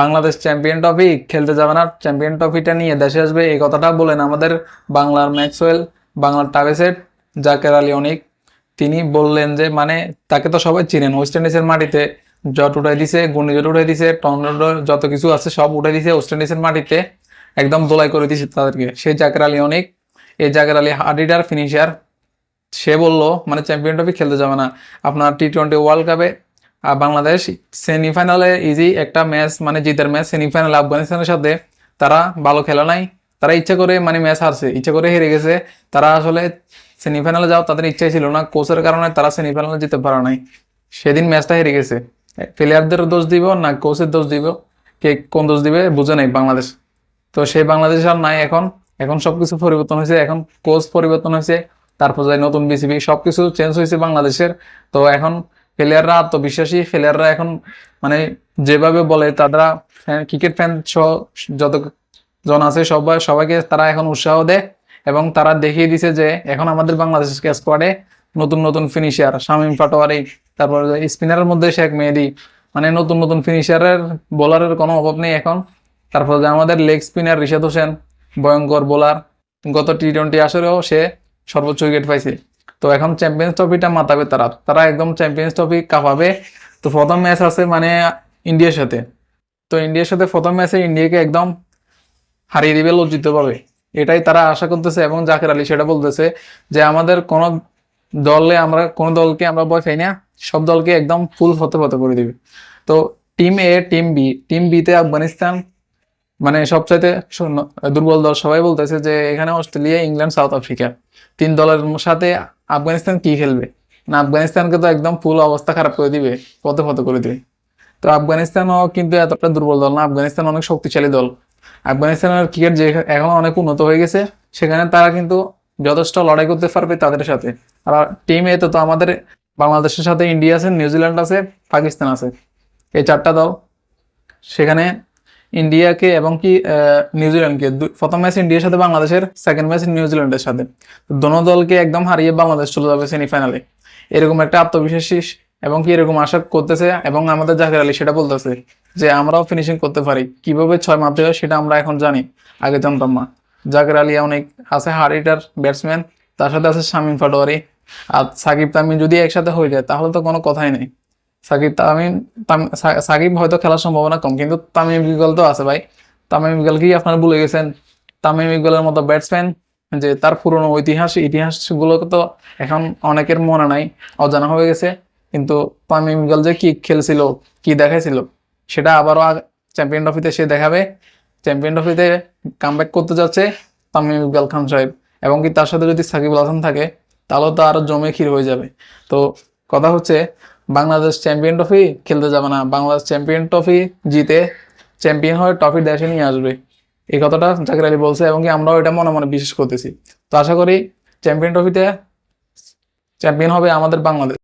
Bangladesh champion trophy, খেলতে যাবে না। চ্যাম্পিয়ন ট্রফিটা নিয়ে দেশে আসবে, এই কথাটা বলেন আমাদের বাংলার ম্যাক্সওয়েল, বাংলার টাবেসেট জাকের আলী অনিক। তিনি বললেন যে মানে তাকে তো সবাই চিনেন। ওয়েস্ট ইন্ডিজের মাটিতে জট উঠাই দিছে ঘূর্ণিঝড় উঠাই দিছে, টর্নেডো যত কিছু আছে সব উঠাই দিছে ওয়েস্ট ইন্ডিজের মাটিতে। একদম দোলাই করে দিছে তাদেরকে। সেই জাকের আলী অনিক, এই জাকের আলী হার্ডিডার ফিনিশার। সে বলল মানে চ্যাম্পিয়ন ট্রফি খেলতে যাবে না। আপনার টি টোয়েন্টি ওয়ার্ল্ড কাপে বাংলাদেশ সেমিফাইনালে ইজি একটা ম্যাচ মানে জিতের ম্যাচ সেমিফাইনাল আফগানিস্তানের সাথে তারা ভালো খেলা নাই। তারা ইচ্ছা করে মানে ম্যাচ হারছে, ইচ্ছা করে হেরে গেছে। তারা আসলে সেমিফাইনালে যাও তাদের ইচ্ছাই ছিল না। কোচের কারণে তারা সেমিফাইনালে যেতে পারে নাই। সেদিন ম্যাচটা হেরে গেছে। প্লেয়ারদের দোষ দিব না কোচের দোষ দিব, কে কোন দোষ দিবে বুঝে নাই বাংলাদেশ। তো সেই বাংলাদেশ আর নাই এখন। এখন সবকিছু পরিবর্তন হয়েছে। এখন কোচ পরিবর্তন হয়েছে। তারপর যায় নতুন বিসিবি সবকিছু চেঞ্জ হয়েছে বাংলাদেশের। তো এখন প্লেয়াররা আত্মবিশ্বাসী প্লেয়াররা এখন মানে যেভাবে বলে তারা ক্রিকেট ফ্যান সহ যত জন আছে সবাই, সবাইকে তারা এখন উৎসাহ দেয় এবং তারা দেখিয়ে দিছে যে এখন আমাদের বাংলাদেশ স্কোয়াডে নতুন নতুন ফিনিশার শামীম পাটোয়ারি, তারপর স্পিনারের মধ্যে শেখ মেহেদি মানে নতুন নতুন ফিনিশারের বোলারের কোনো অভাব নেই এখন। তারপর যে আমাদের লেগ স্পিনার রিশাদ হোসেন, ভয়ঙ্কর বোলার গত টি টোয়েন্টি আসরেও সে সর্বোচ্চ উইকেট পাইছে। তো এখন চ্যাম্পিয়ন্স ট্রফিটা মাতাবে তারা তারা একদম চ্যাম্পিয়ন্স ট্রফি কাঁপাবে। তো প্রথম ম্যাচ আছে মানে ইন্ডিয়ার সাথে। তো ইন্ডিয়ার সাথে প্রথম ম্যাচে ইন্ডিয়াকে একদম হারিয়ে দিবে লজ্জিত পাবে এটাই তারা আশা করতেছে এবং জাকের আলী সেটা বলতেছে যে আমাদের কোনো দলে আমরা, কোন দলকে আমরা ভয় পাই না। সব দলকে একদম ফুল ফতে ফতে করে দিবে। তো team A team B team বিতে আফগানিস্তান মানে সবচাইতে দুর্বল দল সবাই বলতেছে যে এখানে অস্ট্রেলিয়া, ইংল্যান্ড, সাউথ আফ্রিকা। তিন দলের সাথে আফগানিস্তান কি খেলবে? না, আফগানিস্তানকে তো একদম ফুল অবস্থা খারাপ করে দিবে পথে পথে করে দিবে। তো আফগানিস্তানও কিন্তু এতটা দুর্বল দল না, আফগানিস্তান অনেক শক্তিশালী দল। আফগানিস্তানের ক্রিকেট যে এখন অনেক উন্নত হয়ে গেছে, সেখানে তারা কিন্তু যথেষ্ট লড়াই করতে পারবে তাদের সাথে। আর টিম এতে তো আমাদের বাংলাদেশের সাথে ইন্ডিয়া আছে, নিউজিল্যান্ড আছে, পাকিস্তান আছে। এই চারটা দল, সেখানে ইন্ডিয়াকে এবং কি নিউজিল্যান্ডকে প্রথম ম্যাচ ইন্ডিয়ার সাথে বাংলাদেশের সেকেন্ড ম্যাচ নিউজিল্যান্ডের সাথে। দোনো দলকে একদম হারিয়ে বাংলাদেশ চলে যাবে সেমিফাইনালে এরকম একটা আত্মবিশ্বাসী এবং কি এরকম আশা করতেছে এবং আমাদের জাকির আলী সেটা বলতেছে যে, আমরাও ফিনিশিং করতে পারি। কীভাবে ছয় মাপতে হয় সেটা আমরা এখন জানি, আগে জানতাম না। জাকির আলী অনেক আছে হার্ড হিটার ব্যাটসম্যান তার সাথে আছে শামীম পাটোয়ারি আর সাকিব তামিম যদি একসাথে হয়ে যায়, তাহলে তো কোনো কথাই নেই। সাকিব তামিম তাম- সাকিব হয়তো খেলার সম্ভাবনা কম, কিন্তু তামিম ইকবাল তো আছে ভাই। তামিম ইকবাল কি আপনারা ভুলে গেছেন? তামিম ইকবালের মতো ব্যাটসম্যান যে তার পুরনো ঐতিহাস ইতিহাসগুলো তো এখন অনেকের মনে নাই, অজানা হয়ে গেছে। কিন্তু তামিম ইকবাল যে কি খেলছিল, কি দেখাইছিল, সেটা আবারও চ্যাম্পিয়ন ট্রফিতে সে দেখাবে। চ্যাম্পিয়ন ট্রফিতে কামব্যাক করতে যাচ্ছে তামিম ইকবাল খান সাহেব। এবং কি তার সাথে যদি সাকিব আল হাসান থাকে, তাহলে তো আরও জমে ক্ষীর হয়ে যাবে। তো কথা হচ্ছে বাংলাদেশ চ্যাম্পিয়ন ট্রফি খেলতে যাবে না। বাংলাদেশ চ্যাম্পিয়ন ট্রফি জিতে চ্যাম্পিয়ন হয়ে ট্রফি দেশে নিয়ে আসবে। এই কথাটা জাকির আলী বলছে এবং কি আমরাও এটা মনে মনে বিশ্বাস করতেছি। তো আশা করি চ্যাম্পিয়ন ট্রফিতে চ্যাম্পিয়ন হবে আমাদের বাংলাদেশ।